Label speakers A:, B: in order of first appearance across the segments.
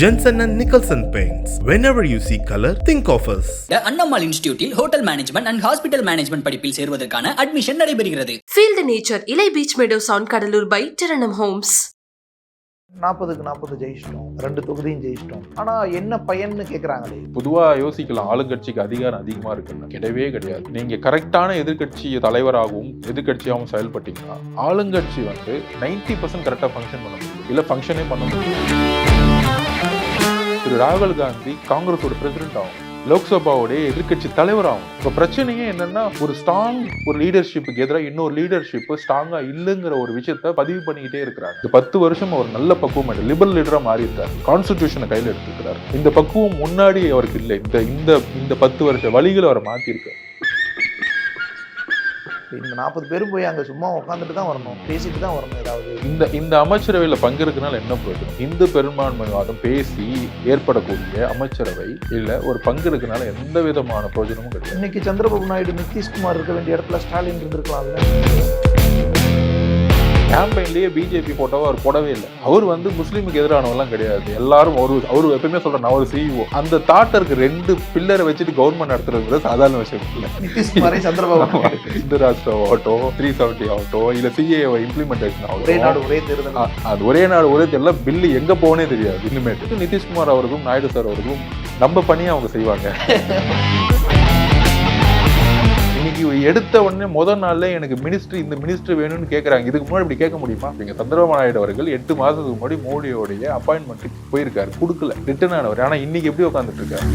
A: Jensen and Nicholson Paints. Whenever you see color, think of us.
B: The Annammal இன்ஸ்டிடியூட்டில் hotel management and hospital management படிப்பில் சேர்வதற்கான admission நடைபெறுகிறது
C: Feel the nature. Ilai Beach Meadows on Kadalur by Tiranam Homes.
D: நாற்பதுக்கு நாற்பது ஜெயிச்சிட்டோம் ரெண்டு தொகுதியும் ஜெயிச்சிட்டோம் ஆனா என்ன பயன்னு கேக்குறாங்களே
E: பொதுவா யோசிக்கலாம் ஆளுங்கட்சிக்கு அதிகாரம் அதிகமா இருக்குன்னு கிடையவே கிடையாது நீங்க கரெக்டான எதிர்க்கட்சி தலைவராகவும் எதிர்க்கட்சியாகவும் செயல்பட்டீங்கன்னா ஆளுங்கட்சி வந்து 90% பர்சன்ட் கரெக்டாக ஃபங்க்ஷன் பண்ண முடியும் இல்ல ஃபங்க்ஷனே பண்ண முடியும் திரு ராகுல் காந்தி காங்கிரஸோட பிரசிடென்ட் ஆகும். லோக்சபாவுடைய எதிர்க்கட்சி தலைவர் ஆகும். இப்போ பிரச்சனையே என்னன்னா ஒரு ஸ்ட்ராங் ஒரு லீடர்ஷிப்புக்கு எதிராக இன்னொரு லீடர்ஷிப் ஸ்ட்ராங்காக இல்லைங்கிற ஒரு விஷயத்த பதிவு பண்ணிக்கிட்டே இருக்கிறார். இந்த பத்து வருஷம் அவர் நல்ல பக்குவம் லிபரல் லீடராக மாறியிருக்கார் கான்ஸ்டிடியூஷனை கையில் எடுத்துக்கிறார் இந்த பக்குவம் முன்னாடி அவருக்கு இல்லை. இந்த இந்த இந்த பத்து வருஷ வழிகளை அவர் மாத்திருக்கார்.
D: இந்த நாற்பது பேரும் போய் அங்க சும்மா உட்காந்துட்டு தான் வரணும் பேசிட்டு தான் வரணும் ஏதாவது.
E: இந்த இந்த அமைச்சரவையில பங்கெடுக்கனால என்ன பிரயோஜனம்? இந்து பெரும்பான்மைவாதம் பேசி ஏற்படக்கூடிய அமைச்சரவை இல்ல ஒரு பங்கெடுக்கனால எந்த விதமான பிரயோஜனமும் கிடையாது.
D: இன்னைக்கு சந்திரபாபு நாயுடு நிதிஷ்குமார் இருக்க வேண்டிய இடத்துல ஸ்டாலின் இருந்திருக்கலாம்ல.
E: கேம்பெயின்லயே பிஜேபி போட்டோவை அவர் போடவே இல்லை. அவர் வந்து முஸ்லீமுக்கு எதிரானவெல்லாம் கிடையாது. எல்லாரும் ஒரு அவர் எப்பயுமே சொல்ற நான் ஒரு சிஇஓ அந்த தாட்டருக்கு ரெண்டு பில்லரை வச்சுட்டு கவர்மெண்ட் நடத்துறது சாதாரண விஷயம் இல்லை.
D: சந்திரபாபு நாயுடு
E: இந்து ராஷ்டிரா ஆகட்டும் த்ரீ செவன்டி ஆகட்டும் இல்ல சிஏ இம்ப்ளிமெண்டேஷன்
D: ஒரே நாடு ஒரே தேர்தல்.
E: அது ஒரே நாடு ஒரே எல்லாம் பில்லு எங்க போனே தெரியாது இனிமேட்டு நிதிஷ்குமார் அவர்களும் நாயுடு சார் அவர்களும் நம்ம பணியை அவங்க செய்வாங்க. இன்னைக்கு எடுத்த உடனே முதல் நாள்ல எனக்கு மினிஸ்ட்ரி இந்த மினிஸ்ட்ரி வேணும்னு கேட்கறாங்க இதுக்கு முன்னாடி இப்படி கேட்க முடியுமா? அப்படிங்க. சந்திரபாபு நாயுடு அவர்கள் எட்டு மாதத்துக்கு முன்னாடி மோடியோடைய அப்பாயின்மெண்ட்டுக்கு போயிருக்காரு. கொடுக்கல. ரிட்டர்ன் ஆனவர். ஆனா இன்னைக்கு எப்படி உட்காந்துட்டு இருக்காரு?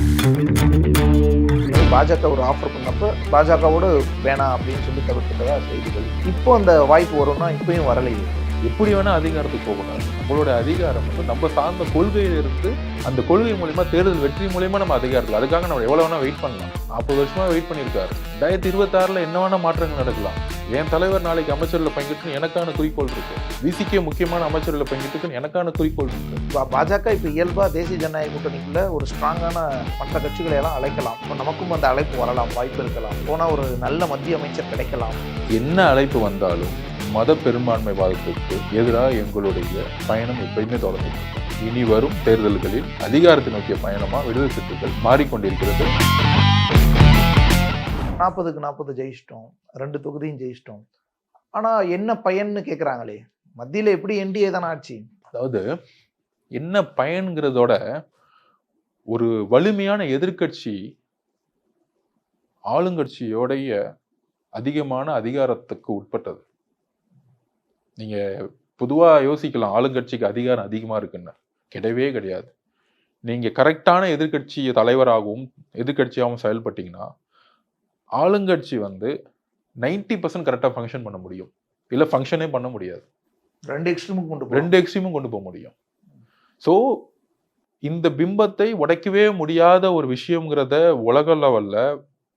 D: பாஜக ஒரு ஆஃபர் பண்ணப்போ பாஜகவோட வேணாம் அப்படின்னு சொல்லி தவிர்த்துட்டதா செய்திகள். இப்போ அந்த வாய்ப்பு வரும்னா இப்பயும் வரலையே.
E: எப்படி வேணா அதிகாரத்துக்கு போகக்கூடாது நம்மளோட அதிகாரம் வந்து நம்ம சார்ந்த கொள்கையில இருந்து அந்த கொள்கை மூலியமா தேர்தல் வெற்றி மூலியமா நம்ம அதிகாரத்தில். அதுக்காக நம்ம எவ்வளவு வேணா வெயிட் பண்ணலாம். நாற்பது வருஷமா வெயிட் பண்ணியிருக்காரு. ரெண்டாயிரத்தி இருபத்தாறுல என்ன வேணா மாற்றங்கள் நடக்கலாம். என் தலைவர் நாளைக்கு அமைச்சரில் பங்கிட்டு எனக்கான குறிக்கோள் இருக்கு. விசிக்கே முக்கியமான அமைச்சரில் பங்கிட்டு எனக்கான குறிக்கோள் இருக்கு.
D: பாஜக இப்போ இயல்பா தேசிய ஜனநாயக கூட்டணிக்குள்ள ஒரு ஸ்ட்ராங்கான மற்ற கட்சிகளை எல்லாம் அழைக்கலாம். இப்போ நமக்கும் அந்த அழைப்பு வரலாம் வாய்ப்பு இருக்கலாம். போனா ஒரு நல்ல மத்திய அமைச்சர் கிடைக்கலாம்.
E: என்ன அழைப்பு வந்தாலும் மத பெரும்பான்மைவாதத்திற்கு எதிராக எங்களுடைய பயணம் எப்பயுமே தொடர்ந்து. இனி வரும் தேர்தல்களில் அதிகாரத்தை நோக்கிய பயணமா விடுதலை சிறுத்தைகள் மாறிக்கொண்டிருக்கிறது.
D: நாற்பதுக்கு நாற்பது ஜெயிச்சிட்டோம். ரெண்டு தொகுதியும் ஜெயிச்சிட்டோம். ஆனா என்ன பயன்னு கேக்குறாங்களே? மத்தியில எப்படி என்டிஏ தானே ஆட்சி?
E: அதாவது என்ன பயன்கிறதோட ஒரு வலிமையான எதிர்க்கட்சி ஆளுங்கட்சியோடைய அதிகமான அதிகாரத்துக்கு உட்பட்டது. நீங்க பொதுவா யோசிக்கலாம். ஆளுங்கட்சிக்கு அதிகாரம் அதிகமா இருக்குன்னு. கிடையவே கிடையாது. நீங்க கரெக்டான எதிர்க்கட்சி தலைவராகவும் எதிர்க்கட்சியாகவும் செயல்பட்டீங்கன்னா ஆளுங்கட்சி வந்து 90% பர்சன்ட் கரெக்டாக ஃபங்க்ஷன் பண்ண முடியும். இல்லை ஃபங்க்ஷனே பண்ண முடியாது.
D: ரெண்டு எக்ஸ்ட்ரீமுக்கு கொண்டு.
E: ரெண்டு எக்ஸ்ட்ரீமும் கொண்டு போக முடியும். ஸோ இந்த பிம்பத்தை உடைக்கவே முடியாத ஒரு விஷயங்கிறத உலக லெவல்ல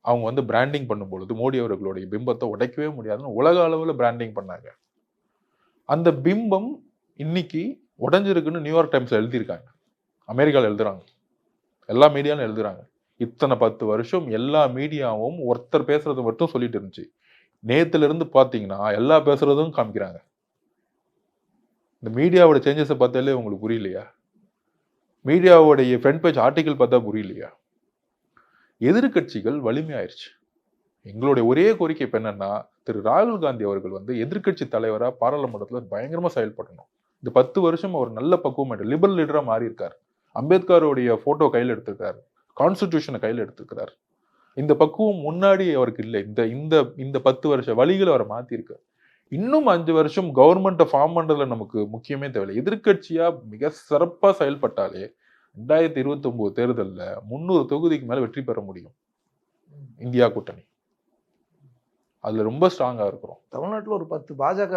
E: அவங்க வந்து பிராண்டிங் பண்ணும் பொழுது மோடி அவர்களுடைய பிம்பத்தை உடைக்கவே முடியாதுன்னு உலக அளவில் பிராண்டிங் பண்ணாங்க. அந்த பிம்பம் இன்னைக்கு உடஞ்சிருக்குன்னு நியூயார்க் டைம்ஸ் எழுதியிருக்காங்க. அமெரிக்காவில் எழுதுறாங்க. எல்லா மீடியாலும் எழுதுறாங்க. இத்தனை பத்து வருஷம் எல்லா மீடியாவும் ஒருத்தர் பேசுறது மட்டும் சொல்லிட்டு இருந்துச்சு. நேத்துல இருந்து பார்த்தீங்கன்னா எல்லா பேசுறதும் காமிக்கிறாங்க. இந்த மீடியாவோட சேஞ்சஸை பார்த்தாலே உங்களுக்கு புரியலையா? மீடியாவோடைய ஃப்ரண்ட் பேஜ் ஆர்டிக்கல் பார்த்தா புரியலையா? எதிர்க்கட்சிகள் வலிமையாயிருச்சு. எங்களுடைய ஒரே கோரிக்கை இப்போ என்னன்னா திரு ராகுல் காந்தி அவர்கள் வந்து எதிர்க்கட்சி தலைவராக பாராளுமன்றத்தில் பயங்கரமாக செயல்படணும். இந்த பத்து வருஷம் அவர் நல்ல பக்குவம் லிபரல் லீடராக மாறி இருக்கார் அம்பேத்கருடைய ஃபோட்டோ கையில் எடுத்திருக்காரு. கான்ஸ்டிடியூஷனை கையில் எடுத்திருக்கிறார். இந்த பக்குவம் முன்னாடி அவருக்கு இல்லை. இந்த இந்த இந்த பத்து வருஷ வழிகளை அவரை மாற்றிருக்கார் இன்னும் அஞ்சு வருஷம் கவர்மெண்ட்டை ஃபார்ம் பண்ணுறதுல நமக்கு முக்கியமே தேவையில்லை. எதிர்கட்சியாக மிக சிறப்பாக செயல்பட்டாலே ரெண்டாயிரத்தி இருபத்தி ஒன்பது முந்நூறு தொகுதிக்கு மேலே வெற்றி பெற முடியும். இந்தியா கூட்டணி. அதுல ரொம்ப ஸ்ட்ராங்கா இருக்கிறோம்.
D: தமிழ்நாட்டுல ஒரு பத்து பாஜக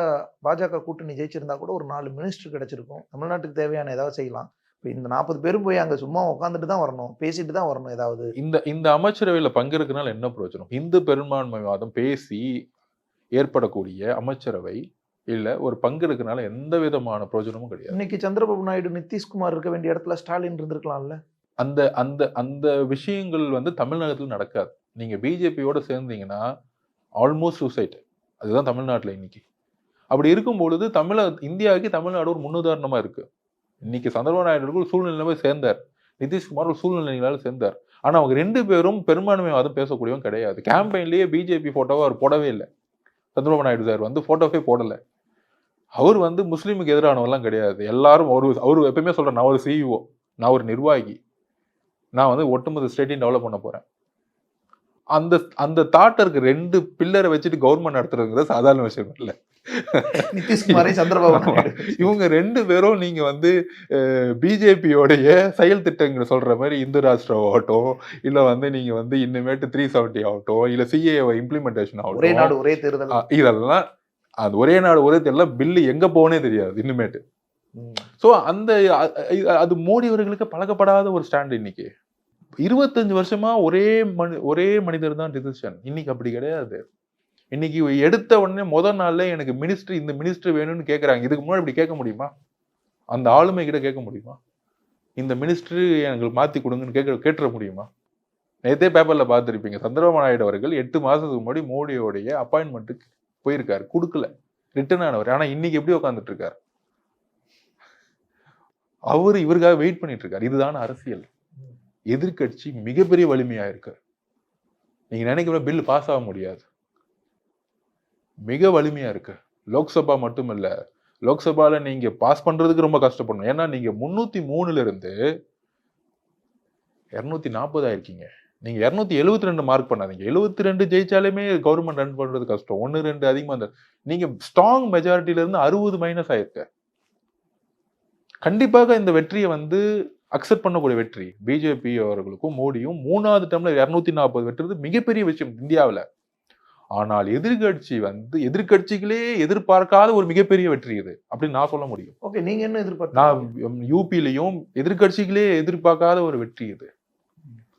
D: பாஜக கூட்டணி ஜெயிச்சிருந்தா கூட ஒரு நாலு மினிஸ்டர் கிடைச்சிருக்கும். தமிழ்நாட்டுக்கு தேவையான ஏதாவது செய்யலாம். இப்போ இந்த நாற்பது பேரும் போய் அங்க சும்மா உட்காந்துட்டு தான் வரணும் பேசிட்டு தான் வரணும் ஏதாவது.
E: இந்த இந்த அமைச்சரவையில பங்கெடுக்கனால என்ன பிரயோஜனம்? இந்து பெரும்பான்மைவாதம் பேசி ஏற்படக்கூடிய அமைச்சரவை இல்ல ஒரு பங்கெடுக்கனால எந்த விதமான பிரயோஜனமும் கிடையாது.
D: இன்னைக்கு சந்திரபாபு நாயுடு நிதிஷ்குமார் இருக்க வேண்டிய இடத்துல ஸ்டாலின் இருந்திருக்கலாம்ல.
E: அந்த அந்த அந்த விஷயங்கள் வந்து தமிழ்நாட்டில் நடக்காது. நீங்க பிஜேபியோட சேர்ந்தீங்கன்னா ஆல்மோஸ்ட் சூசைட் அதுதான் தமிழ்நாட்டில் இன்னைக்கு. அப்படி இருக்கும் பொழுது தமிழ இந்தியாவுக்கு தமிழ்நாடு ஒரு முன்னுதாரணமாக இருக்கு. இன்னைக்கு சந்திரபாபு நாயுடு ஒரு சூழ்நிலை சேர்ந்தார். நிதிஷ்குமார் ஒரு சூழ்நிலைகளால் சேர்ந்தார். ஆனால் அவங்க ரெண்டு பேரும் பெரும்பான்மைவாதம் பேசக்கூடியவங்க கிடையாது. கேம்பெயின்லேயே பிஜேபி ஃபோட்டோவை அவர் போடவே இல்லை. சந்திரபாபு நாயுடு சார் வந்து ஃபோட்டோவே போடலை. அவர் வந்து முஸ்லீமுக்கு எதிரானவெல்லாம் கிடையாது. எல்லாரும் அவர் அவர் எப்பயுமே சொல்கிறேன் நான் ஒரு சிஇஓ நான் ஒரு நிர்வாகி. நான் வந்து ஒட்டுமொத்த ஸ்டேட்டையும் டெவலப் பண்ண போகிறேன் அந்த அந்த தாட்டருக்கு ரெண்டு பில்லரை வச்சுட்டு கவர்மெண்ட் நடத்துறதுங்கிறது சாதாரண விஷயம் இல்லை.
D: நிதிஷ்குமாரை சந்திரபாபு
E: இவங்க ரெண்டு பேரும் நீங்க வந்து பிஜேபியோடைய செயல் திட்டங்கள் சொல்ற மாதிரி இந்து ராஷ்டிரா ஆகட்டும் இல்ல வந்து நீங்க வந்து இனிமேட்டு த்ரீ செவன்டி ஆகட்டும் இல்ல சிஏ இம்ப்ளிமெண்டேஷன்
D: ஒரே
E: ஆகட்டும்.
D: நாடு ஒரே தேர்தல்.
E: இதெல்லாம் அது ஒரே நாடு ஒரே தெரியல பில்லு எங்க போனே தெரியாது இனிமேட்டு.
D: ம்.
E: ஸோ அந்த அது மோடி அவர்களுக்கு பழக்கப்படாத ஒரு ஸ்டாண்ட் இன்னைக்கு. இருபத்தஞ்சு வருஷமா ஒரே மனி ஒரே மனிதர் தான் டிசிஷன் இன்னைக்கு அப்படி கிடையாது. இன்னைக்கு எடுத்த உடனே முதல் நாள்ல எனக்கு மினிஸ்டர் இந்த மினிஸ்டர் வேணும்னு கேட்குறாங்க இதுக்கு முன்னாடி இப்படி கேட்க முடியுமா? அந்த ஆளுமை கிட்ட கேட்க முடியுமா? இந்த மினிஸ்ட்ரி எங்களுக்கு மாத்தி கொடுங்கன்னு கேட்க கேட்டுற முடியுமா? நேத்தே பேப்பர்ல பார்த்துருப்பீங்க. சந்திரபாபு நாயுடு அவர்கள் எட்டு மாசத்துக்கு முன்னாடி மோடியோடைய அப்பாயின்மெண்ட்டுக்கு போயிருக்காரு. கொடுக்கல. ரிட்டர்ன் ஆனவர். ஆனா இன்னைக்கு எப்படி உட்காந்துட்டு இருக்காரு? அவர் இவருக்காக வெயிட் பண்ணிட்டு இருக்காரு. இதுதான் அரசியல். எதிர்க்கட்சி மிகப்பெரிய வலிமையா இருக்கு. நீங்க நினைக்கிற பில் பாஸ் ஆக முடியாது. மிக வலிமையா இருக்கு. லோக்சபா மட்டும் இல்ல லோக்சபால நீங்க பாஸ் பண்றதுக்கு ரொம்ப கஷ்டப்படணும். ஏன்னா நீங்க முன்னூத்தி மூணுல இருந்து இருநூத்தி நாற்பது ஆயிருக்கீங்க. நீங்க இருநூத்தி எழுபத்தி ரெண்டு மார்க் பண்ணாதீங்க. எழுபத்தி ரெண்டு ஜெயிச்சாலுமே கவர்மெண்ட் ரன் பண்றது கஷ்டம். ஒன்னு ரெண்டு அதிகமா இருந்தா நீங்க ஸ்ட்ராங் மெஜாரிட்டில இருந்து அறுபது மைனஸ் ஆயிருக்க. கண்டிப்பாக இந்த வெற்றியை வந்து அக்செப்ட் பண்ணக்கூடிய வெற்றி. பிஜேபி அவர்களுக்கும் மோடியும் மூணாவது டேர்ம்ல இருநூத்தி நாற்பது வெட்டுறது மிகப்பெரிய விஷயம் இந்தியாவுல. ஆனால் எதிர்க்கட்சி வந்து எதிர்க்கட்சிகளே எதிர்பார்க்காத ஒரு மிகப்பெரிய வெற்றி இது அப்படின்னு நான் சொல்ல முடியும்.
D: ஓகே நீங்க என்ன எதிர்பார்த்து
E: நான் யூபிலையும் எதிர்க்கட்சிகளே எதிர்பார்க்காத ஒரு வெற்றி இது.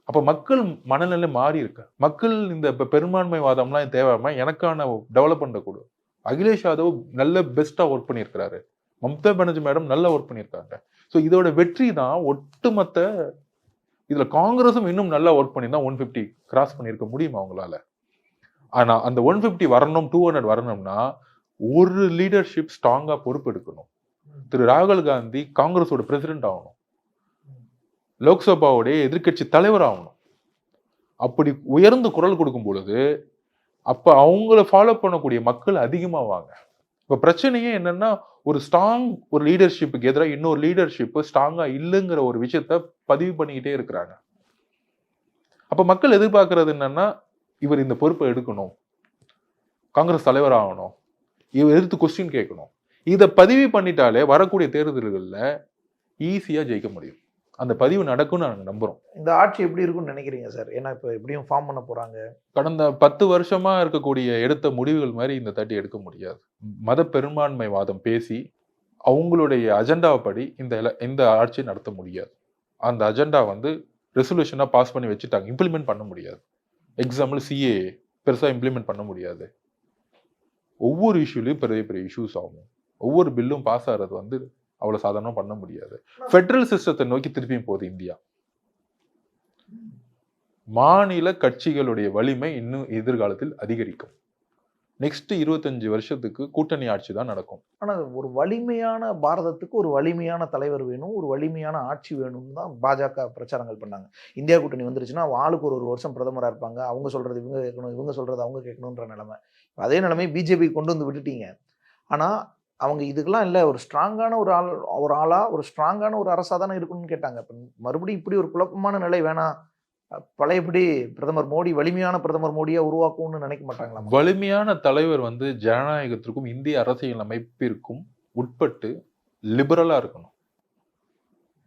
E: அப்ப மக்கள் மனநிலை மாறி இருக்கு. மக்கள் இந்த இப்ப பெரும்பான்மைவாதம்லாம் தேவையாம எனக்கான டெவலப் பண்ண கொடு. அகிலேஷ் யாதவ் நல்ல பெஸ்டா ஒர்க் பண்ணியிருக்கிறாரு. மம்தா பானர்ஜி மேடம் நல்லா ஒர்க் பண்ணியிருக்காங்க. ஸோ இதோட வெற்றி தான் ஒட்டுமொத்த இதில் காங்கிரஸும் இன்னும் நல்லா ஒர்க் பண்ணியிருந்தா ஒன் ஃபிஃப்டி கிராஸ் பண்ணியிருக்க முடியுமா அவங்களால? ஆனால் அந்த ஒன் ஃபிஃப்டி வரணும் டூ ஹண்ட்ரட் வரணும்னா ஒரு லீடர்ஷிப் ஸ்ட்ராங்காக பொறுப்பெடுக்கணும். திரு ராகுல் காந்தி காங்கிரஸோட பிரசிடென்ட் ஆகணும். லோக்சபாவுடைய எதிர்க்கட்சி தலைவர் ஆகணும். அப்படி உயர்ந்து குரல் கொடுக்கும் பொழுது அப்போ அவங்கள ஃபாலோ பண்ணக்கூடிய மக்கள் அதிகமாக வாங்க. இப்போ பிரச்சனையே என்னன்னா ஒரு ஸ்ட்ராங் ஒரு லீடர்ஷிப்புக்கு எதிராக இன்னொரு லீடர்ஷிப்பு ஸ்ட்ராங்கா இல்லைங்கிற ஒரு விஷயத்த பதிவு பண்ணிக்கிட்டே இருக்கிறாங்க. அப்ப மக்கள் எதிர்பார்க்கறது என்னன்னா இவர் இந்த பொறுப்பை எடுக்கணும். காங்கிரஸ் தலைவர் ஆகணும். இவர் எதிர்த்து கொஸ்டின் கேட்கணும். இதை பதிவு பண்ணிட்டாலே வரக்கூடிய தேர்தல்களில் ஈஸியாக ஜெயிக்க முடியும். அந்த பதிவு நடக்கும்னு நாங்க நம்புறோம்.
D: இந்த ஆட்சி எப்படி இருக்கும்னு நினைக்கிறீங்க சார்? ஏன்னா இப்போ எப்படியும் ஃபார்ம் பண்ண போறாங்க.
E: கடந்த பத்து வருஷமா இருக்கக்கூடிய எடுத்த முடிவுகள் மாதிரி இந்த தட்டி எடுக்க முடியாது. மத பெரும்பான்மைவாதம் பேசி அவங்களுடைய அஜெண்டாவை படி இந்த இந்த ஆட்சி நடத்த முடியாது. அந்த அஜெண்டா வந்து ரெசல்யூஷனா பாஸ் பண்ணி வச்சுட்டாங்க. இம்ப்ளிமெண்ட் பண்ண முடியாது. எக்ஸாம்பிள் சிஏ பெருசா இம்ப்ளிமெண்ட் பண்ண முடியாது. ஒவ்வொரு இஷ்யூலையும் பெரிய பெரிய இஷ்யூஸ் ஆகும். ஒவ்வொரு பில்லும் பாஸ் ஆகிறது வந்து அவ்வளோ சாதாரணமா பண்ண முடியாது. ஃபெட்ரல் சிஸ்டத்தை நோக்கி திருப்பியும் போகுது இந்தியா. மாநில கட்சிகளுடைய வலிமை இன்னும் எதிர்காலத்தில் அதிகரிக்கும். நெக்ஸ்ட் இருபத்தஞ்சு வருஷத்துக்கு கூட்டணி ஆட்சி தான் நடக்கும்.
D: ஆனால் ஒரு வலிமையான பாரதத்துக்கு ஒரு வலிமையான தலைவர் வேணும் ஒரு வலிமையான ஆட்சி வேணும்னு தான் பாஜக பிரச்சாரங்கள் பண்ணாங்க. இந்தியா கூட்டணி வந்துருச்சுன்னா ஆளுக்கு ஒரு ஒரு வருஷம் பிரதமராக இருப்பாங்க. அவங்க சொல்றது இவங்க கேட்கணும் இவங்க சொல்றது அவங்க கேட்கணுன்ற நிலைமை. அதே நிலைமை பிஜேபி கொண்டு வந்து விட்டுட்டீங்க. ஆனால் அவங்க இதுக்கெல்லாம் இல்லை ஒரு ஸ்ட்ராங்கான ஒரு ஆள் ஒரு ஆளாக ஒரு ஸ்ட்ராங்கான ஒரு அரசாக தானே இருக்கணும்னு கேட்டாங்க. இப்போ மறுபடியும் இப்படி ஒரு குழப்பமான நிலை வேணாம் பழையபடி பிரதமர் மோடி வலிமையான பிரதமர் மோடியை உருவாக்கும்னு நினைக்க மாட்டாங்களா
E: வலிமையான தலைவர் வந்து ஜனநாயகத்திற்கும் இந்திய அரசியல் அமைப்பிற்கும் உட்பட்டு லிபரலாக இருக்கணும்.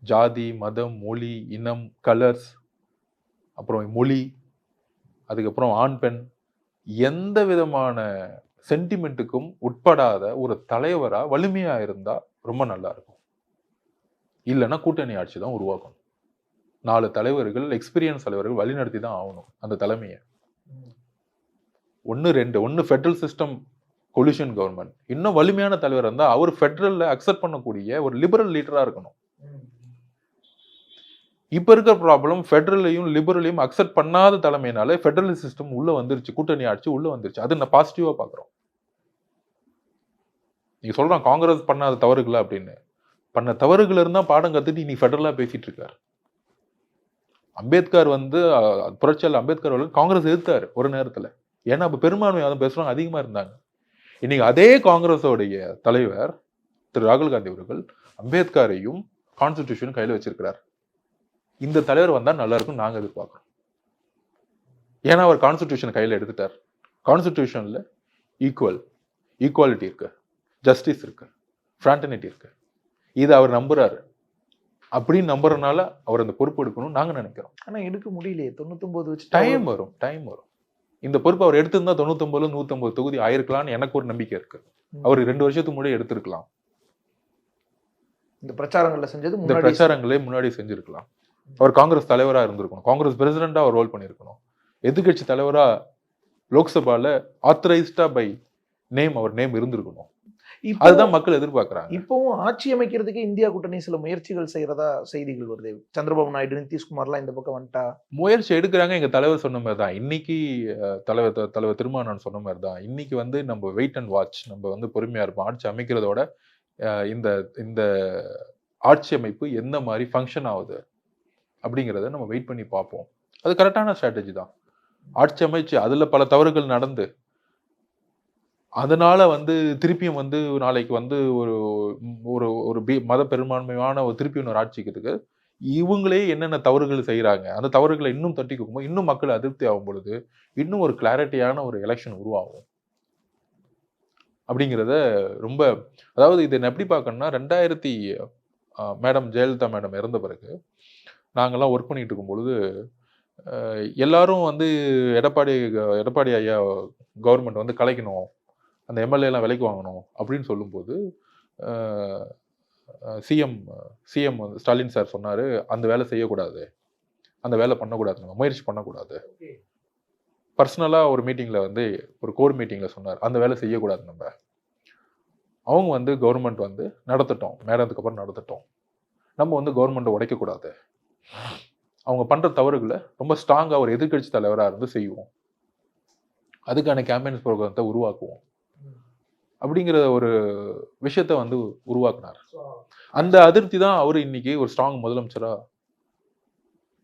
E: ஜாதி மதம் மொழி இனம் கலர்ஸ் அப்புறம் மொழி அதுக்கப்புறம் ஆண் பெண் எந்த விதமான சென்டிமெண்ட்டுக்கும் உட்படாத ஒரு தலைவரா வலிமையா இருந்தா ரொம்ப நல்லா இருக்கும். இல்லைன்னா கூட்டணி ஆட்சி தான் உருவாக்கணும். நாலு தலைவர்கள் எக்ஸ்பீரியன்ஸ் தலைவர்கள் வழிநடத்தி தான் ஆகணும் அந்த தலைமையை. ஒன்று ரெண்டு ஒன்று ஃபெட்ரல் சிஸ்டம் கொலிஷன் கவர்மெண்ட் இன்னும் வலிமையான தலைவர் இருந்தால் அவர் ஃபெட்ரலில் அக்செப்ட் பண்ணக்கூடிய ஒரு லிபரல் லீடராக இருக்கணும். இப்போ இருக்கிற ப்ராப்ளம் ஃபெட்ரலையும் லிபரலையும் அக்செப்ட் பண்ணாத தலைமையினால ஃபெடரல் சிஸ்டம் உள்ளே வந்துருச்சு கூட்டணி ஆட்சி உள்ளே வந்துருச்சு. அது நான் பாசிட்டிவாக பார்க்குறோம். நீங்கள் சொல்கிறான் காங்கிரஸ் பண்ணாத தவறுகளா அப்படின்னு. பண்ண தவறுகள் இருந்தால் பாடம் கற்றுட்டு இன்னைக்கு ஃபெடரலாக பேசிகிட்டு இருக்கார். அம்பேத்கர் வந்து அஹ், புரட்சியாளர் அம்பேத்கர் அவர்கள் காங்கிரஸ் எதிர்த்தார் ஒரு நேரத்தில். ஏன்னா பெரும்பான்மை யாரும் பேசுறவங்க அதிகமாக இருந்தாங்க. இன்னைக்கு அதே காங்கிரஸோடைய தலைவர் திரு ராகுல் காந்தி அவர்கள் அம்பேத்கரையும் கான்ஸ்டிடியூஷன் கையில் வச்சிருக்கிறார். இந்த தலைவர் வந்தால் நல்லா இருக்கும் நாங்கள் எதிர்பார்க்குறோம். ஏன்னா அவர் கான்ஸ்டியூஷன் கையில் எடுத்துட்டார். கான்ஸ்டியூஷனில் ஈக்குவல் ஈக்குவாலிட்டி இருக்குது ஜஸ்டிஸ் இருக்கு. ஃப்ராண்டனிட்டி இருக்கு. இதை அவர் நம்புறாரு. அப்படின்னு நம்புறதுனால அவர் அந்த பொறுப்பு எடுக்கணும்னு நாங்க நினைக்கிறோம்.
D: ஆனா எடுக்க முடியலையே. தொண்ணூத்தொன்பது வச்சு
E: டைம் வரும் டைம் வரும். இந்த பொறுப்பு அவர் எடுத்திருந்தா தொண்ணூத்தொன்பதுல நூத்தம்பது தொகுதி ஆயிருக்கலாம்னு எனக்கு ஒரு நம்பிக்கை இருக்கு. அவர் ரெண்டு வருஷத்துக்கு முன்னாடி எடுத்திருக்கலாம்.
D: இந்த பிரச்சாரங்கள்ல செஞ்சது
E: இந்த
D: முன்னாடி
E: பிரச்சாரங்களே முன்னாடி செஞ்சிருக்கலாம். அவர் காங்கிரஸ் தலைவரா இருந்திருக்கணும். காங்கிரஸ் பிரசிடென்டா அவர் ரோல் பண்ணியிருக்கணும் எதிர்க்கட்சி தலைவரா லோக்சபால ஆத்தரைஸ்டா பை நேம் அவர் நேம் இருந்திருக்கணும். அதுதான் மக்கள் எதிர்பார்க்கறாங்க.
D: இப்பவும் ஆட்சி அமைக்கிறதுக்கு இந்தியா கூட்டணி சில முயற்சிகள் செய்யறதா செய்திகள் வருது. சந்திரபாபு நாயுடு நிதிஷ்குமார்லாம் இந்த பக்கம் வந்துட்டா?
E: முயற்சி எடுக்கிறாங்க. எங்க தலைவர் சொன்ன மாதிரி தான். இன்னைக்கு தலைவர் தலைவர் திருமாவளவன் சொன்ன மாதிரி தான். இன்னைக்கு வந்து நம்ம வெயிட் அண்ட் வாட்ச் நம்ம வந்து பொறுமையா இருப்போம். ஆட்சி அமைக்கிறதோட இந்த இந்த ஆட்சி அமைப்பு எந்த மாதிரி ஃபங்க்ஷன் ஆகுது அப்படிங்கிறத நம்ம வெயிட் பண்ணி பார்ப்போம். அது கரெக்டான ஸ்ட்ராட்டஜி தான். ஆட்சி அமைச்சு அதுல பல தவறுகள் நடந்து அதனால வந்து திருப்பியும் வந்து நாளைக்கு வந்து ஒரு ஒரு ஒரு பி மத பெரும்பான்மையான ஒரு திருப்பியும் ஒரு ஆட்சிக்கிறதுக்கு இவங்களே என்னென்ன தவறுகள் செய்கிறாங்க அந்த தவறுகளை இன்னும் தட்டி கொடுக்கும்போது இன்னும் மக்கள் அதிருப்தி ஆகும் பொழுது இன்னும் ஒரு கிளாரிட்டியான ஒரு எலெக்ஷன் உருவாகும். அப்படிங்கிறத ரொம்ப அதாவது இதை நான் எப்படி பார்க்கணும்னா ரெண்டாயிரத்தி மேடம் ஜெயலலிதா மேடம் இறந்த பிறகு நாங்கள்லாம் ஒர்க் பண்ணிட்டு இருக்கும்பொழுது எல்லாரும் வந்து எடப்பாடி எடப்பாடி ஐயா கவர்மெண்ட் வந்து கலைக்கணும் அந்த எம்எல்ஏ எல்லாம் விலைக்கு வாங்கணும் அப்படின்னு சொல்லும்போது சிஎம் சிஎம் ஸ்டாலின் சார் சொன்னாரு அந்த வேலை செய்யக்கூடாது. அந்த வேலை பண்ணக்கூடாது நம்ம முயற்சி பண்ணக்கூடாது. பர்சனலாக ஒரு மீட்டிங்கில் வந்து ஒரு கோர் மீட்டிங்கில் சொன்னார் அந்த வேலை செய்யக்கூடாது நம்ம. அவங்க வந்து கவர்மெண்ட் வந்து நடத்தட்டும் மேடத்துக்கு அப்புறம் நடத்தட்டும். நம்ம வந்து கவர்மெண்ட்டை உடைக்கக்கூடாது. அவங்க பண்ணுற தவறுகளை ரொம்ப ஸ்ட்ராங்காக ஒரு எதிர்க்கட்சி தலைவராக இருந்து செய்வோம். அதுக்கான கேம்பெயின்ஸ் ப்ரோக்ராமத்தை உருவாக்குவோம். அப்படிங்கிற ஒரு விஷயத்த வந்து உருவாக்குனார். அந்த அதிருப்தி தான் அவர் இன்னைக்கு ஒரு ஸ்ட்ராங் முதலமைச்சரா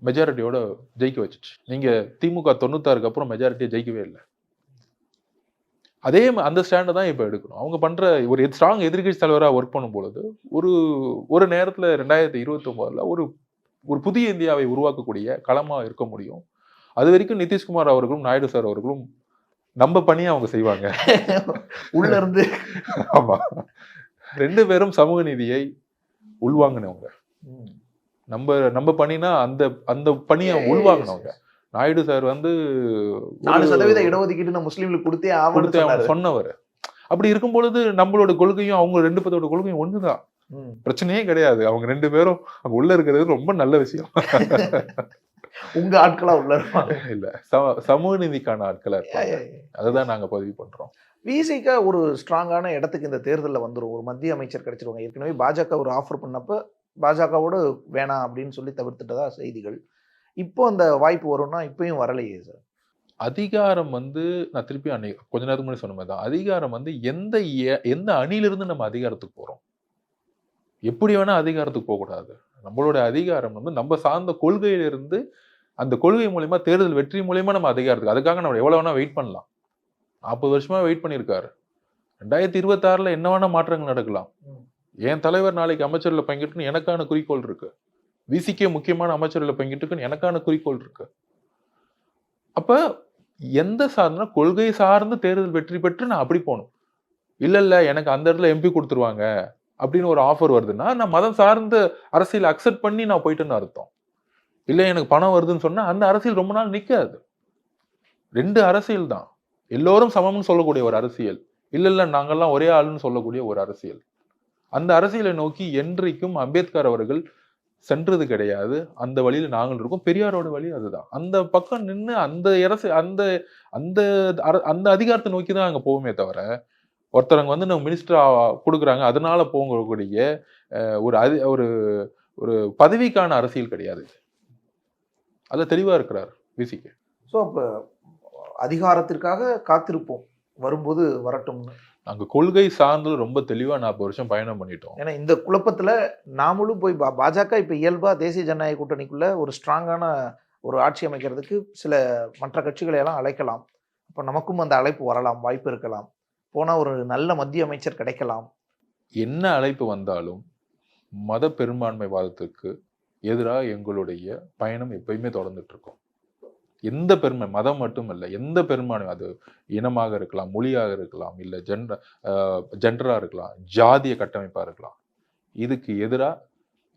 E: மெஜாரிட்டியோட ஜெயிக்க வச்சுச்சு. நீங்க திமுக தொண்ணூத்தாறுக்கு அப்புறம் மெஜாரிட்டியை ஜெயிக்கவே இல்லை. அதே அந்த ஸ்டாண்டை தான் இப்போ எடுக்கணும். அவங்க பண்ற ஒரு ஸ்ட்ராங் எதிர்க்கட்சி தலைவராக ஒர்க் பண்ணும் பொழுது ஒரு ஒரு நேரத்துல ரெண்டாயிரத்தி இருபத்தி ஒரு ஒரு புதிய இந்தியாவை உருவாக்கக்கூடிய களமா இருக்க முடியும். அது வரைக்கும் நிதிஷ்குமார் அவர்களும் நாயுடு சார் அவர்களும் நம்ம பணியை அவங்க செய்வாங்க.
D: உள்ள இருந்து.
E: ஆமா. ரெண்டு பேரும் சமூக நீதியை உள்வாங்கினவங்க. நம்ம நம்ம பணினா அந்த அந்த பணியை உள்வாங்கினவங்க. நாயுடு சார் வந்து
D: நாலு சதவீத இடஒதுக்கீடு நான் முஸ்லீம்களுக்கு கொடுத்தே
E: அவங்க சொன்னவர். அப்படி இருக்கும் பொழுது நம்மளோட கொள்கையும் அவங்க ரெண்டு பேரோட கொள்கையும் ஒண்ணுதான். பிரச்சனையே கிடையாது. அவங்க ரெண்டு பேரும் அங்க உள்ள இருக்கிறது ரொம்ப நல்ல விஷயம்.
D: உங்க ஆட்களா உள்ள இருப்பாங்க.
E: இல்ல சம- சமூக நீதிக்கான ஆட்களா இருப்பாங்க. அதுதான் நாங்க பதிவு பண்றோம்.
D: விசிக ஒரு ஸ்ட்ராங்கான இடத்துக்கு இந்த தேர்தலில் வந்துரும். ஒரு மத்திய அமைச்சர் கிடைச்சிருவாங்க. ஏற்கனவே பாஜக ஒரு ஆஃபர் பண்ணப்ப பாஜகவோட வேணாம் அப்படின்னு சொல்லி தவிர்த்துட்டதா செய்திகள். இப்போ அந்த வாய்ப்பு வரும்னா இப்பயும் வரலையே சார்
E: அதிகாரம் வந்து நான் திருப்பி அன்னைக்கு கொஞ்ச நேரத்துக்கு முன்னாடி சொன்ன மாதிரி தான் அதிகாரம் வந்து எந்த எந்த அணியிலிருந்து நம்ம அதிகாரத்துக்கு போறோம்? எப்படி வேணா அதிகாரத்துக்கு போகக்கூடாது. நம்மளோட அதிகாரம் வந்து நம்ம சார்ந்த கொள்கையிலிருந்து அந்த கொள்கை மூலியமா தேர்தல் வெற்றி மூலியமா நம்ம அதிகாரத்துக்கு அதுக்காக நம்ம எவ்வளவு வேணா வெயிட் பண்ணலாம். நாற்பது வருஷமா வெயிட் பண்ணியிருக்காரு ரெண்டாயிரத்தி இருபத்தாறுல என்ன வேணா மாற்றங்கள் நடக்கலாம். என் தலைவர் நாளைக்கு அமைச்சர்ல பங்கிட்டுன்னு எனக்கான குறிக்கோள் இருக்கு. விசிக்கே முக்கியமான அமைச்சர்ல பங்கிட்டுக்குன்னு எனக்கான குறிக்கோள் இருக்கு. அப்ப எந்த சார்ந்த கொள்கை சார்ந்து தேர்தல் வெற்றி பெற்று நான் அப்படி போகணும். இல்ல இல்ல எனக்கு அந்த இடத்துல எம்பி கொடுத்துருவாங்க அப்படின்னு ஒரு ஆஃபர் வருதுன்னா நான் மதம் சார்ந்த அரசியல் அக்செப்ட் பண்ணி நான் போயிட்டேன்னு அர்த்தம். இல்லை எனக்கு பணம் வருதுன்னு சொன்னால் அந்த அரசியல் ரொம்ப நாள் நிற்காது ரெண்டு அரசியல் தான். எல்லோரும் சமம்னு சொல்லக்கூடிய ஒரு அரசியல். இல்லை இல்லை நாங்கள்லாம் ஒரே ஆளுன்னு சொல்லக்கூடிய ஒரு அரசியல். அந்த அரசியலை நோக்கி என்றைக்கும் அம்பேத்கர் அவர்கள் சென்றது கிடையாது. அந்த வழியில் நாங்கள் இருக்கோம். பெரியாரோட வழி அதுதான். அந்த பக்கம் நின்று அந்த அரசு அந்த அந்த அர- அந்த அதிகாரத்தை நோக்கி தான் அங்கே போவோமே தவிர ஒருத்தரங்க வந்து நம்ம மினிஸ்டர் கொடுக்குறாங்க அதனால போகக்கூடிய ஒரு அதி ஒரு ஒரு பதவிக்கான அரசியல் கிடையாது. அதுல தெளிவா இருக்கிறார் விசிக்கு
D: ஸோ அப்போ அதிகாரத்திற்காக காத்திருப்போம். வரும்போது வரட்டும்னு.
E: நாங்க கொள்கை சார்ந்து ரொம்ப தெளிவா நாற்பது வருஷம் பயணம் பண்ணிட்டோம்.
D: ஏன்னா இந்த குழப்பத்துல நாமளும் போய் பா- பாஜக இப்ப இயல்பா தேசிய ஜனநாயக கூட்டணிக்குள்ள ஒரு ஸ்ட்ராங்கான ஒரு ஆட்சி அமைக்கிறதுக்கு சில மற்ற கட்சிகளை எல்லாம் அழைக்கலாம். அப்ப நமக்கும் அந்த அழைப்பு வரலாம் வாய்ப்பு இருக்கலாம். போனா ஒரு நல்ல மத்திய அமைச்சர் கிடைக்கலாம்.
E: என்ன அழைப்பு வந்தாலும் மத பெரும்பான்மைவாதத்துக்கு எதிராக எங்களுடைய பயணம் எப்பயுமே தொடர்ந்துட்டு இருக்கும் எந்த பெருமை மதம் மட்டும் இல்லை எந்த பெருமானும் அது இனமாக இருக்கலாம் மொழியாக இருக்கலாம் இல்லை ஜென்ர ஜென்டராக இருக்கலாம் ஜாதிய கட்டமைப்பாக இருக்கலாம். இதுக்கு எதிராக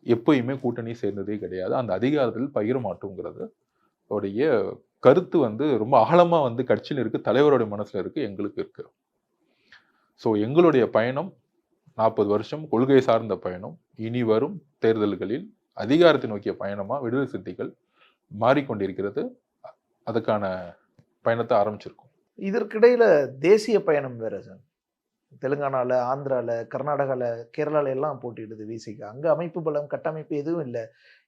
E: எப்பயுமே கூட்டணி சேர்ந்ததே கிடையாது. அந்த அதிகாரத்தில் பகிர மாட்டோங்கிறது உடைய கருத்து வந்து ரொம்ப ஆழமாக வந்து கட்சியில் இருக்குது தலைவருடைய மனசில் இருக்குது எங்களுக்கு இருக்குது ஸோ எங்களுடைய பயணம் நாற்பது வருஷம் கொள்கை சார்ந்த பயணம் இனி வரும் தேர்தல்களில் அதிகாரத்தை நோக்கிய பயணமா விடுதலை சிறுத்தைகள் மாறிக்கொண்டிருக்கிறது. அதுக்கான பயணத்தை ஆரம்பிச்சிருக்கோம்.
D: இதற்கிடையில தேசிய பயணம் வேற சார். தெலுங்கானால ஆந்திரால கர்நாடகால கேரளால எல்லாம் போட்டியிடுது விசிக. அங்க அமைப்பு பலம் கட்டமைப்பு எதுவும் இல்லை.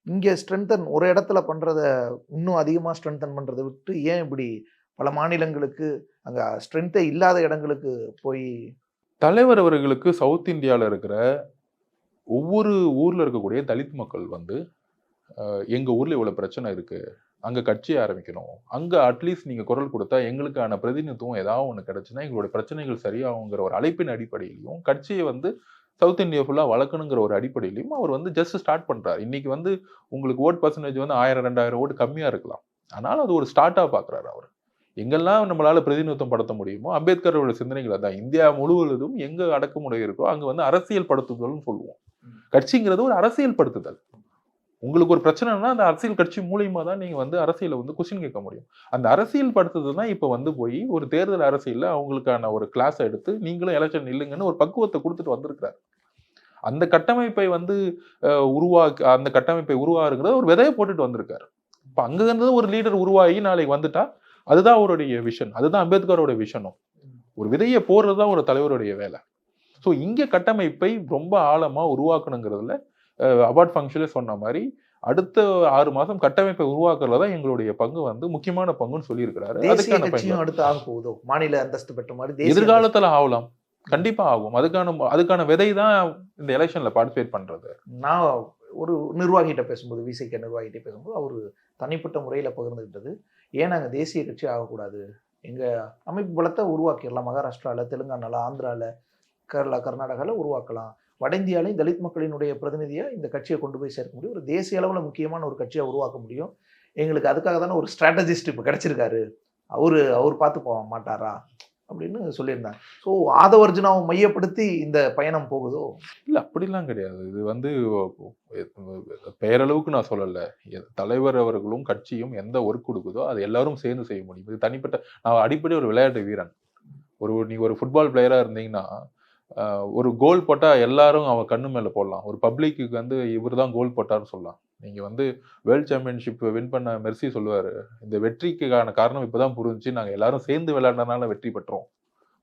D: இங்க ஸ்ட்ரென்தன் ஒரு இடத்துல பண்றத இன்னும் அதிகமா ஸ்ட்ரென்தன் பண்றதை விட்டு ஏன் இப்படி பல மாநிலங்களுக்கு அங்க ஸ்ட்ரென்த்தே இல்லாத இடங்களுக்கு போய்
E: தலைவர் அவர்களுக்கு சவுத் இந்தியாவில் இருக்கிற ஒவ்வொரு ஊரில் இருக்கக்கூடிய தலித் மக்கள் வந்து எங்கள் ஊரில் இவ்வளோ பிரச்சனை இருக்குது அங்கே கட்சி ஆரம்பிக்கணும். அங்கே அட்லீஸ்ட் நீங்கள் குரல் கொடுத்தா எங்களுக்கான பிரதிநிதித்துவம் ஏதாவது ஒன்று கிடச்சுன்னா எங்களுடைய பிரச்சனைகள் சரியாகுங்கிற ஒரு அழைப்பின் அடிப்படையிலையும் கட்சியை வந்து சவுத் இந்தியா ஃபுல்லாக வளர்க்கணுங்கிற ஒரு அடிப்படையிலையும் அவர் வந்து ஜஸ்ட் ஸ்டார்ட் பண்ணுறாரு இன்றைக்கி வந்து உங்களுக்கு ஓட் பர்சன்டேஜ் வந்து ஆயிரம் ரெண்டாயிரம் ஓட்டு கம்மியாக இருக்கலாம். ஆனால் அது ஒரு ஸ்டார்ட்டாக பார்க்குறாரு அவர். எங்கெல்லாம் நம்மளால் பிரதிநிதித்துவம் படுத்த முடியுமோ அம்பேத்கரோட சிந்தனைகள் அதான். இந்தியா முழுவதும் எங்கே அடக்குமுறை இருக்கோ அங்கே வந்து அரசியல் படுத்துதல்னு சொல்லுவோம். கட்சிங்கிறது ஒரு அரசியல் படுத்துதல் உங்களுக்கு ஒரு பிரச்சனைனா அந்த அரசியல் கட்சி மூலியமா தான் நீங்க வந்து அரசியலை வந்து கொஸ்டின் கேட்க முடியும். அந்த அரசியல் படுத்துதல் தான் இப்ப வந்து போய் ஒரு தேர்தல் அரசியல்ல அவங்களுக்கான ஒரு கிளாஸ் எடுத்து நீங்களும் எலெக்ஷன் இல்லைங்கன்னு ஒரு பக்குவத்தை கொடுத்துட்டு வந்திருக்கிறார். அந்த கட்டமைப்பை வந்து உருவாக்கு அந்த கட்டமைப்பை உருவாருங்கிறத ஒரு விதையை போட்டுட்டு வந்திருக்காரு. இப்ப அங்க இருந்து ஒரு லீடர் உருவாகி நாளைக்கு வந்துட்டா அதுதான் அவருடைய விஷன் அதுதான் அம்பேத்கரோட விஷனும் ஒரு விதையை போடுறது தான் ஒரு தலைவருடைய வேலை. ஸோ இங்க கட்டமைப்பை ரொம்ப ஆழமா உருவாக்கணுங்கிறதுல அவார்ட் ஃபங்க்ஷன்ல சொன்ன மாதிரி அடுத்த ஆறு மாசம் கட்டமைப்பை உருவாக்குறதுல தான் எங்களுடைய பங்கு வந்து முக்கியமான பங்குன்னு சொல்லியிருக்கிறாரு. அதுக்கான பயன்
D: அடுத்து ஆக போகுதோ? மாநில அந்தஸ்து பெற்ற மாதிரி
E: எதிர்காலத்துல ஆகலாம். கண்டிப்பா ஆகும். அதுக்கான அதுக்கான விதை தான் இந்த எலெக்ஷன்ல பார்ட்டிசிபேட் பண்றது.
D: நான் ஒரு நிர்வாகிகிட்ட பேசும்போது விசிக நிர்வாகிகிட்ட பேசும்போது அவர் தனிப்பட்ட முறையில் பகிர்ந்துக்கிட்டது ஏன் நாங்கள் தேசிய கட்சி ஆகக்கூடாது? எங்கள் அமைப்பு பலத்தை உருவாக்கிடலாம். மகாராஷ்டிராவில் தெலுங்கானால ஆந்திராவில் கேரளா கர்நாடகாவில் உருவாக்கலாம். வட இந்தியாலையும் தலித் மக்களினுடைய பிரதிநிதியாக இந்த கட்சியை கொண்டு போய் சேர்க்க முடியும். ஒரு தேசிய அளவில் முக்கியமான ஒரு கட்சியை உருவாக்க முடியும். எங்களுக்கு அதுக்காக தானே ஒரு ஸ்ட்ராட்டஜிஸ்ட் இப்போ கிடச்சிருக்காரு. அவர் அவர் பார்த்து போக மாட்டாரா? அப்படின்னு சொல்லியிருந்தாங்க. ஸோ ஆதவர்ஜுனாவை மையப்படுத்தி இந்த பயணம் போகுதோ?
E: இல்லை அப்படிலாம் கிடையாது. இது வந்து பெயரளவுக்கு நான் சொல்லலை. எ- தலைவர் அவர்களும் கட்சியும் எந்த ஒர்க் கொடுக்குதோ அது எல்லாரும் சேர்ந்து செய்ய முடியும். இது தனிப்பட்ட நான் அடிப்படை ஒரு விளையாட்டு வீரன். ஒரு நீ ஒரு ஃபுட்பால் பிளேயராக இருந்தீங்கன்னா ஒரு கோல் போட்டால் எல்லாரும் அவன் கண்ணு மேலே போடலாம். ஒரு பப்ளிக்கு வந்து இவர் தான் கோல் போட்டார்னு சொல்லலாம். நீங்கள் வந்து வேர்ல்டு சாம்பியன்ஷிப் வின் பண்ண மெர்சி சொல்லுவார் இந்த வெற்றிக்கான காரணம் இப்போ தான் புரிஞ்சு நாங்கள் எல்லாரும் சேர்ந்து விளையாடுறதுனால வெற்றி பெற்றோம்.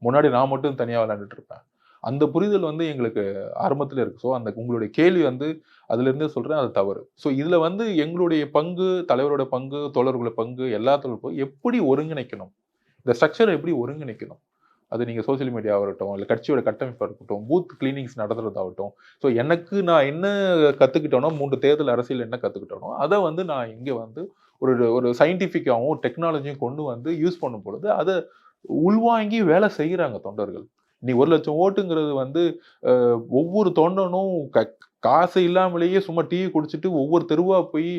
E: முன்னாடி நான் மட்டும் தனியாக விளையாண்டுட்டு இருப்பேன். அந்த புரிதல் வந்து எங்களுக்கு ஆரம்பத்தில் இருக்கு. ஸோ அந்த உங்களுடைய கேள்வி வந்து அதுலேருந்தே சொல்கிறேன் அது தவறு. ஸோ இதில் வந்து எங்களுடைய பங்கு தலைவரோட பங்கு தோழர்களோட பங்கு எல்லாத்தோட பங்கு எப்படி ஒருங்கிணைக்கணும்? இந்த ஸ்ட்ரக்சரை எப்படி ஒருங்கிணைக்கணும்? அது நீங்கள் சோசியல் மீடியா ஆகட்டும் இல்லை கட்சியோட கட்டமைப்பாக இருக்கட்டும் பூத் கிளீனிங்ஸ் நடத்துறதாகட்டும். ஸோ எனக்கு நான் என்ன கற்றுக்கிட்டேனோ மூன்று தேர்தல் அரசியல் என்ன கற்றுக்கிட்டேனோ அதை வந்து நான் இங்கே வந்து ஒரு ஒரு சயின்டிஃபிக்காகவும் டெக்னாலஜியும் கொண்டு வந்து யூஸ் பண்ணும் பொழுது அதை உள்வாங்கி வேலை செய்கிறாங்க தொண்டர்கள். நீ ஒரு லட்சம் ஓட்டுங்கிறது வந்து ஒவ்வொரு தொண்டனும் க காசு இல்லாமலேயே சும்மா டீ குடிச்சிட்டு ஒவ்வொரு தெருவா போய்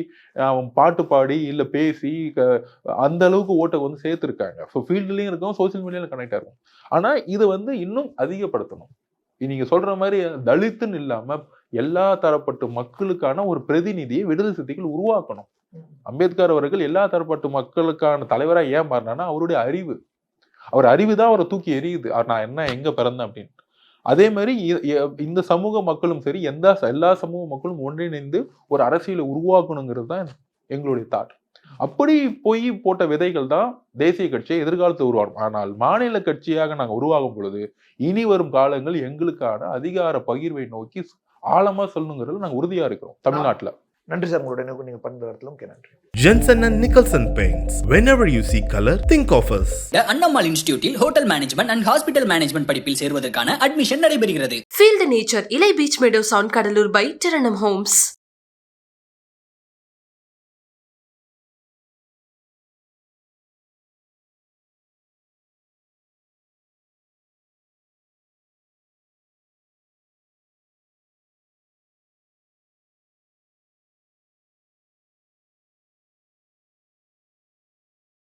E: அவன் பாட்டு பாடி இல்லை பேசி க- அந்த அளவுக்கு ஓட்டை வந்து சேர்த்துருக்காங்க. ஸோ ஃபீல்டுலேயும் இருக்கும் சோசியல் மீடியாவில் கனெக்ட் ஆகும் ஆனால் இதை வந்து இன்னும் அதிகப்படுத்தணும். நீங்கள் சொல்கிற மாதிரி தலித்துன்னு இல்லாமல் எல்லா தரப்பட்ட மக்களுக்கான ஒரு பிரதிநிதியை விடுதலை சக்திகள் உருவாக்கணும். அம்பேத்கர் அவர்கள் எல்லா தரப்பட்ட மக்களுக்கான தலைவராக ஏன் மாறினா அவருடைய அறிவு. அவர் அறிவு தான் அவரை தூக்கி எரியுது அவர் நான் என்ன எங்கே பிறந்தேன்? அப்படின்னு. அதே மாதிரி இ- இந்த சமூக மக்களும் சரி எந்த எல்லா சமூக மக்களும் ஒன்றிணைந்து ஒரு அரசியலை உருவாக்கணுங்கிறது தான் எங்களுடைய தாட் அப்படி போய் போட்ட விதைகள் தான் தேசிய கட்சியை எதிர்காலத்தில் உருவாகும் ஆனால் மாநில கட்சியாக நாங்கள் உருவாகும் பொழுது இனி வரும் காலங்கள் எங்களுக்கான அதிகார பகிர்வை நோக்கி ஆழமா சொல்லணுங்கிறது நாங்கள் உறுதியா இருக்கிறோம் தமிழ்நாட்டில்.
D: நன்றி சார் உங்களுடைய நீங்கள் பண்ணுற இடத்துல ஓகே நன்றி
A: Jensen and Nicholson Paints. Whenever you see color, think of us.
B: The Annammal இன்ஸ்டிடியூட்டில் hotel management and hospital management படிப்பில் சேர்வதற்கான அட்மிஷன் நடைபெறுகிறது
C: Feel the nature. Ilay Beach Meadows on Kadalur by Taranam Homes.